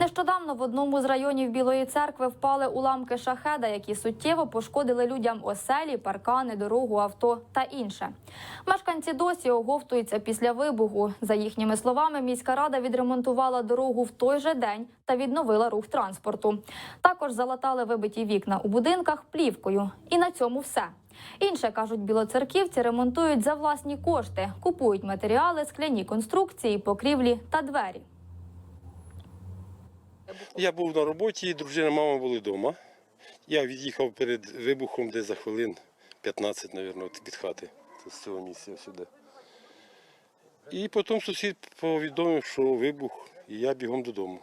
Нещодавно в одному з районів Білої церкви впали уламки шахеда, які суттєво пошкодили людям оселі, паркани, дорогу, авто та інше. Мешканці досі оговтуються після вибуху. За їхніми словами, міська рада відремонтувала дорогу в той же день та відновила рух транспорту. Також залатали вибиті вікна у будинках плівкою. І на цьому все. Інше кажуть, білоцерківці ремонтують за власні кошти, купують матеріали, скляні конструкції, покрівлі та двері. Я був на роботі, дружина, мама були вдома. Я від'їхав перед вибухом десь за хвилин 15, мабуть, від хати з цього місця сюди. І потім сусід повідомив, що вибух, і я бігом додому.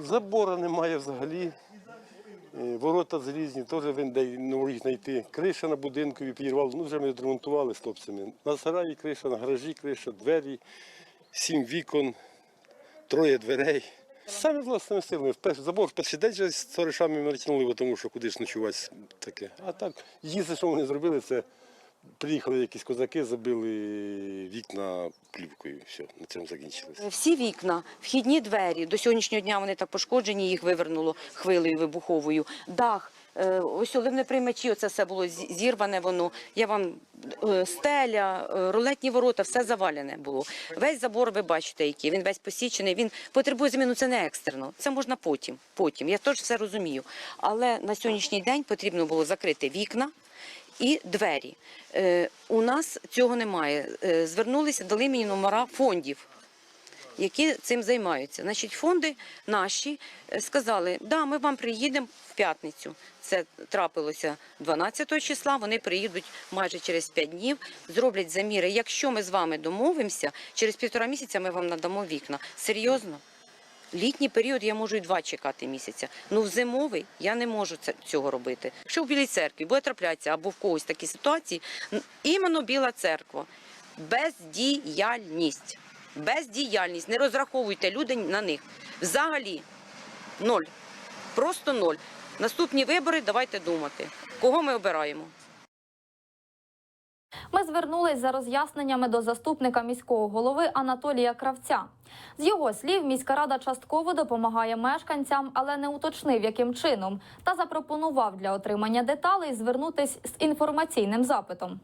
Забора немає взагалі. Е, Ворота залізні, теж він не міг знайти. Криша на будинку підірвав, ну вже ми відремонтували з хлопцями. На сараї криша, на гаражі криша, двері, сім вікон, троє дверей. Самі власними силами. Забор перший день вже з товаришами бо тому що куди ж ночувати таке. А так, єдине, що вони зробили, це приїхали якісь козаки, забили вікна плівкою. Все, на цьому закінчилося. Всі вікна, вхідні двері. До сьогоднішнього дня вони так пошкоджені, їх вивернуло хвилею вибуховою. Дах, е, ось оливне приймачі, оце все було зірване воно. Я вам е, стеля, е, рулетні ворота, все завалене було. Весь забор, ви бачите, який він весь посічений. Він потребує заміну. Це не екстрено. Це можна потім. Потім. Я теж все розумію. Але на сьогоднішній день потрібно було закрити вікна. І двері. Е, у нас цього немає. Е, звернулися, дали мені номера фондів які цим займаються. Значить, фонди наші е, сказали, да, ми вам приїдемо в п'ятницю. Це трапилося 12 числа. Вони приїдуть майже через 5 днів, зроблять заміри. Якщо ми з вами домовимося, через півтора місяця ми вам надамо вікна. Серйозно? Літній період я можу і два чекати місяця. Ну в зимовий я не можу цього робити. Якщо в Білій церкві буде траплятися або в когось такі ситуації, іменно Біла церква. Бездіяльність. Бездіяльність. Не розраховуйте людей на них. Взагалі ноль. Просто ноль. Наступні вибори давайте думати. Кого ми обираємо? Ми звернулись за роз'ясненнями до заступника міського голови Анатолія Кравця. З його слів, міська рада частково допомагає мешканцям, але не уточнив, яким чином, та запропонував для отримання деталей звернутись з інформаційним запитом.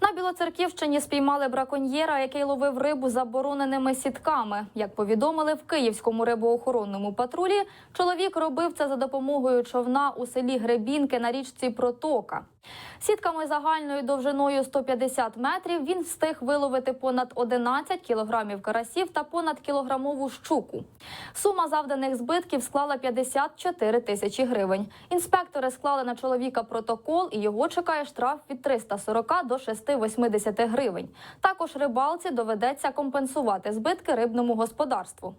На Білоцерківщині спіймали браконьєра, який ловив рибу забороненими сітками. Як повідомили в Київському рибоохоронному патрулі, чоловік робив це за допомогою човна у селі Гребінки на річці Протока. Сітками загальною довжиною 150 метрів він встиг виловити понад 11 кілограмів карасів та понад кілограмову щуку. Сума завданих збитків склала 54 тисячі гривень. Інспектори склали на чоловіка протокол, і його чекає штраф від 340 до 680 гривень. Також рибалці доведеться компенсувати збитки рибному господарству.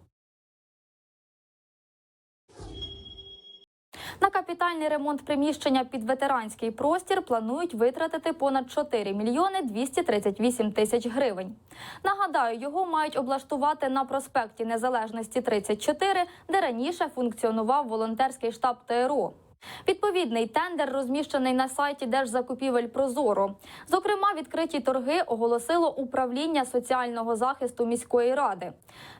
На капітальний ремонт приміщення під ветеранський простір планують витратити понад 4 мільйони 238 тисяч гривень. Нагадаю, його мають облаштувати на проспекті Незалежності 34, де раніше функціонував волонтерський штаб ТРО. Відповідний тендер розміщений на сайті Держзакупівель Прозоро. Зокрема, відкриті торги оголосило управління соціального захисту міської ради.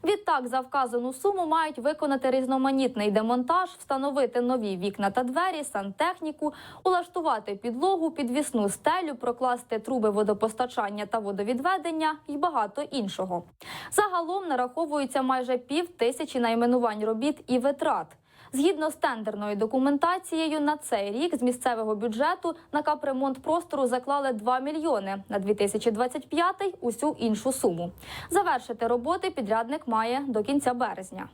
Відтак, за вказану суму мають виконати різноманітний демонтаж, встановити нові вікна та двері, сантехніку, улаштувати підлогу, підвісну стелю, прокласти труби водопостачання та водовідведення і багато іншого. Загалом нараховується майже пів тисячі найменувань робіт і витрат. Згідно з тендерною документацією, на цей рік з місцевого бюджету на капремонт простору заклали 2 мільйони. На 2025 – усю іншу суму. Завершити роботи підрядник має до кінця березня.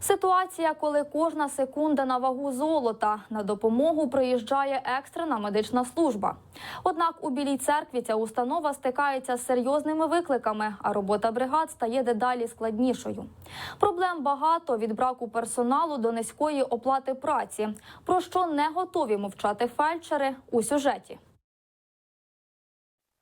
Ситуація, коли кожна секунда на вагу золота на допомогу приїжджає екстрена медична служба. Однак у білій церкві ця установа стикається з серйозними викликами, а робота бригад стає дедалі складнішою. Проблем багато від браку персоналу до низької оплати праці. Про що не готові мовчати фельдшери у сюжеті.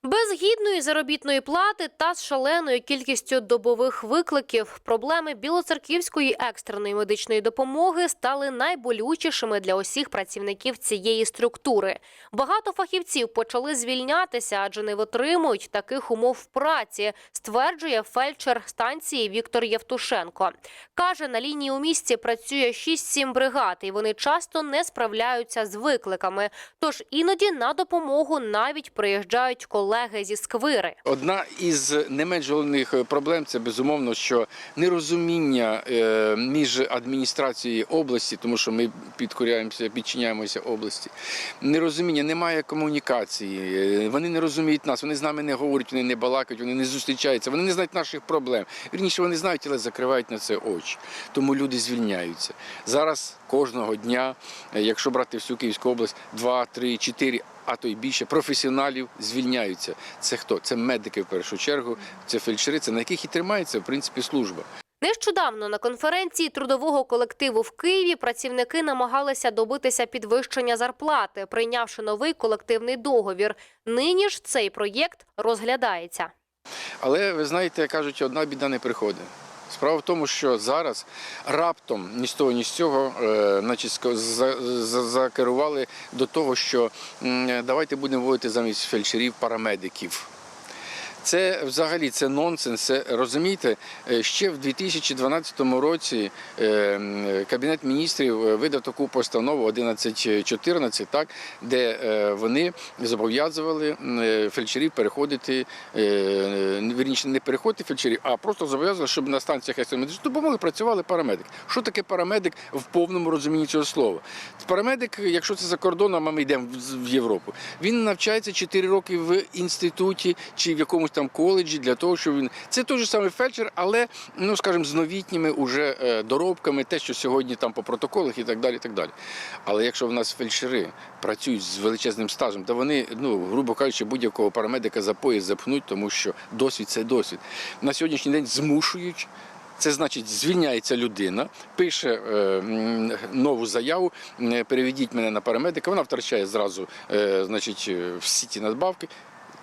Без гідної заробітної плати та з шаленою кількістю добових викликів проблеми білоцерківської екстреної медичної допомоги стали найболючішими для усіх працівників цієї структури. Багато фахівців почали звільнятися, адже не витримують таких умов праці, стверджує фельдшер станції Віктор Євтушенко. Каже, на лінії у місті працює 6-7 бригад, і вони часто не справляються з викликами. Тож іноді на допомогу навіть приїжджають колеги зі сквири. Одна із не менш головних е, проблем це безумовно, що нерозуміння е, між адміністрацією області, тому що ми підкоряємося, підчиняємося області. Нерозуміння, немає комунікації. е, Вони не розуміють нас, вони з нами не говорять, вони не балакають, вони не зустрічаються, вони не знають наших проблем. Вірніше, вони знають, але закривають на це очі. Тому люди звільняються. Зараз кожного дня, якщо брати всю Київську область, два, три, чотири. А то й більше професіоналів звільняються. Це хто? Це медики в першу чергу, це фельдшери, це на яких і тримається в принципі служба. Нещодавно на конференції трудового колективу в Києві працівники намагалися добитися підвищення зарплати, прийнявши новий колективний договір. Нині ж цей проєкт розглядається. Але ви знаєте, кажуть, одна біда не приходить. Справа в тому, що зараз раптом ні з того, ні з цього е, значить, закерували до того, що давайте будемо вводити замість фельдшерів парамедиків. Це взагалі це нонсенс. Це, розумієте, е, ще в 2012 році е, Кабінет міністрів е, видав таку постанову 1114, так, де вони зобов'язували фельдшерів переходити, вірніше не переходити фельдшерів, а просто зобов'язували, щоб на станціях екстреної медичної допомоги працювали парамедики. Що таке парамедик в повному розумінні цього слова? Парамедик, якщо це за кордоном, а ми йдемо в Європу, він навчається 4 роки в інституті чи в якомусь там коледжі для того, щоб він це той же самий фельдшер, але ну скажімо, з новітніми уже е, доробками, те, що сьогодні там по протоколах і так далі. і так далі. Але якщо в нас фельдшери працюють з величезним стажем, то вони, ну грубо кажучи, будь-якого парамедика за пояс запхнуть, тому що досвід це досвід. На сьогоднішній день змушують. Це значить, звільняється людина, пише е, нову заяву, переведіть мене на парамедика. Вона втрачає зразу е, значить, е, всі ті надбавки,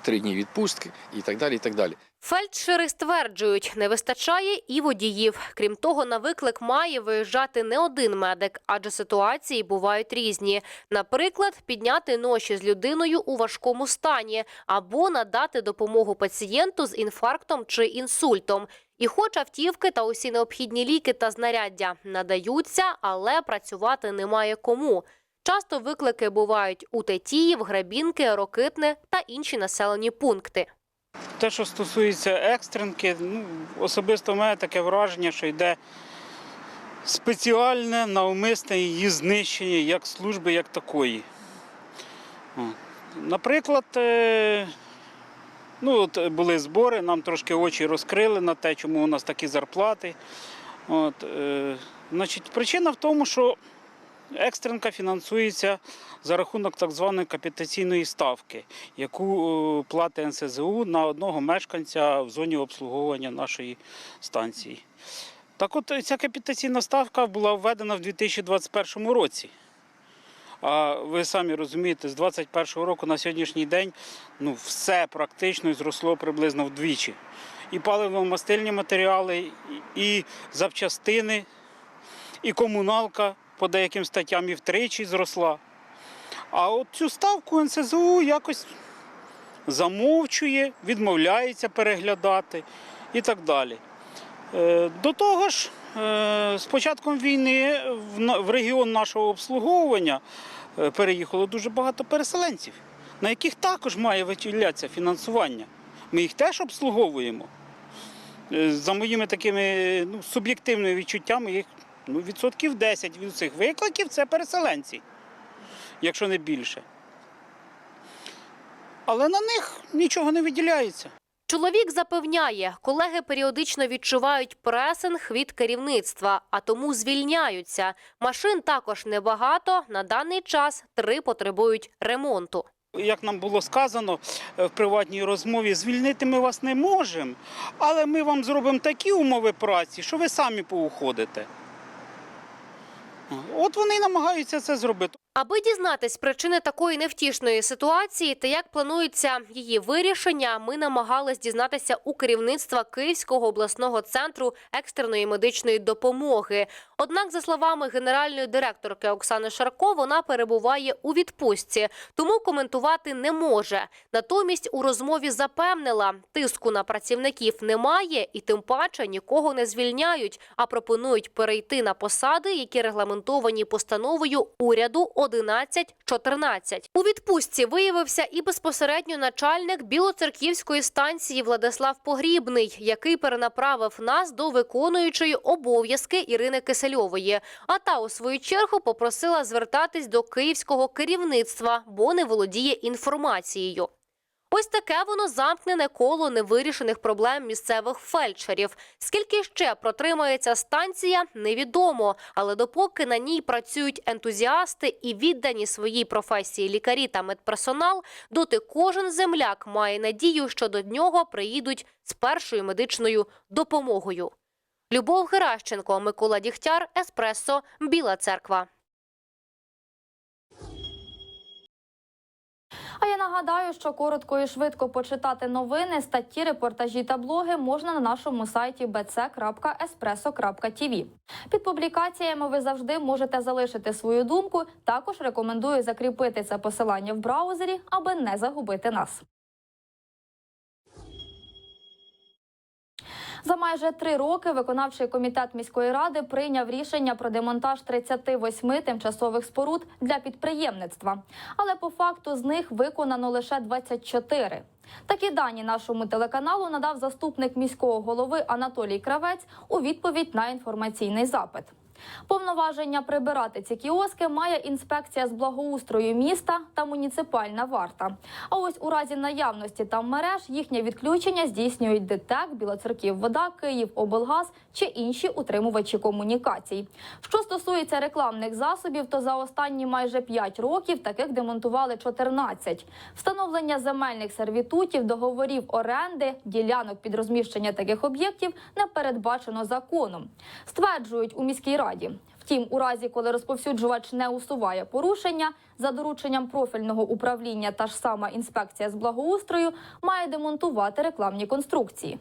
три дні відпустки і так далі. І так далі. Фельдшери стверджують, не вистачає і водіїв. Крім того, на виклик має виїжджати не один медик, адже ситуації бувають різні. Наприклад, підняти ноші з людиною у важкому стані або надати допомогу пацієнту з інфарктом чи інсультом. І хоч автівки та усі необхідні ліки та знаряддя надаються, але працювати немає кому. Часто виклики бувають у Тетіїв, Грабінки, Рокитне та інші населені пункти. Те, що стосується екстренки, ну, особисто в мене таке враження, що йде спеціальне навмисне її знищення як служби, як такої. Наприклад, е, ну, от були збори, нам трошки очі розкрили на те, чому у нас такі зарплати. От, е, значить, причина в тому, що Екстренка фінансується за рахунок так званої капітаційної ставки, яку е, платить НСЗУ на одного мешканця в зоні обслуговування нашої станції. Так от ця капітаційна ставка була введена в 2021 році. А ви самі розумієте, з 2021 року на сьогоднішній день ну, все практично зросло приблизно вдвічі. І паливно-мастильні матеріали, і запчастини, і комуналка по деяким статтям і втричі зросла. А от цю ставку НСЗУ якось замовчує, відмовляється переглядати і так далі. Е, До того ж, е, з початком війни в регіон нашого обслуговування е, переїхало дуже багато переселенців, на яких також має виділятися фінансування. Ми їх теж обслуговуємо. За моїми такими ну, суб'єктивними відчуттями, їх ну, відсотків 10 від цих викликів це переселенці, якщо не більше. Але на них нічого не виділяється. Чоловік запевняє, колеги періодично відчувають пресинг від керівництва, а тому звільняються. Машин також небагато. На даний час три потребують ремонту. Як нам було сказано е, в приватній розмові, звільнити ми вас не можемо, але ми вам зробимо такі умови праці, що ви самі поуходите. От вони намагаються це зробити. Аби дізнатись причини такої невтішної ситуації та як планується її вирішення, ми намагались дізнатися у керівництва Київського обласного центру екстреної медичної допомоги. Однак, за словами генеральної директорки Оксани Шарко, вона перебуває у відпустці, тому коментувати не може. Натомість у розмові запевнила, тиску на працівників немає і тим паче нікого не звільняють, а пропонують перейти на посади, які регламентовані постановою уряду 1114. У відпустці виявився і безпосередньо начальник Білоцерківської станції Владислав Погрібний, який перенаправив нас до виконуючої обов'язки Ірини Кисельової. А та у свою чергу попросила звертатись до київського керівництва, бо не володіє інформацією. Ось таке воно замкнене коло невирішених проблем місцевих фельдшерів. Скільки ще протримається станція, невідомо. Але допоки на ній працюють ентузіасти і віддані своїй професії лікарі та медперсонал, доти кожен земляк має надію, що до нього приїдуть з першою медичною допомогою. Любов Геращенко, Микола Дігтяр, Еспресо, Біла Церква. А я нагадаю, що коротко і швидко почитати новини, статті, репортажі та блоги можна на нашому сайті bc.espresso.tv. Під публікаціями ви завжди можете залишити свою думку. Також рекомендую закріпити це посилання в браузері, аби не загубити нас. За майже три роки виконавчий комітет міської ради прийняв рішення про демонтаж 38 тимчасових споруд для підприємництва. Але по факту з них виконано лише 24. Такі дані нашому телеканалу надав заступник міського голови Анатолій Кравець у відповідь на інформаційний запит. Повноваження прибирати ці кіоски має інспекція з благоустрою міста та муніципальна варта. А ось у разі наявності там мереж їхнє відключення здійснюють ДТЕК, Білоцерків Вода, Київ, облгаз чи інші утримувачі комунікацій. Що стосується рекламних засобів, то за останні майже 5 років таких демонтували 14. Встановлення земельних сервітутів, договорів оренди, ділянок під розміщення таких об'єктів не передбачено законом. Стверджують у міській раді. Втім, у разі, коли розповсюджувач не усуває порушення, за дорученням профільного управління та ж сама інспекція з благоустрою має демонтувати рекламні конструкції.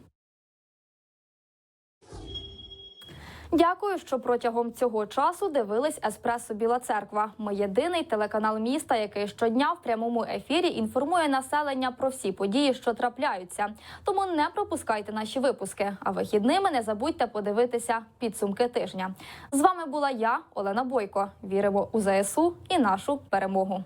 Дякую, що протягом цього часу дивились Еспресо Біла Церква. Ми єдиний телеканал міста, який щодня в прямому ефірі інформує населення про всі події, що трапляються. Тому не пропускайте наші випуски. А вихідними не забудьте подивитися підсумки тижня. З вами була я, Олена Бойко. Віримо у ЗСУ і нашу перемогу.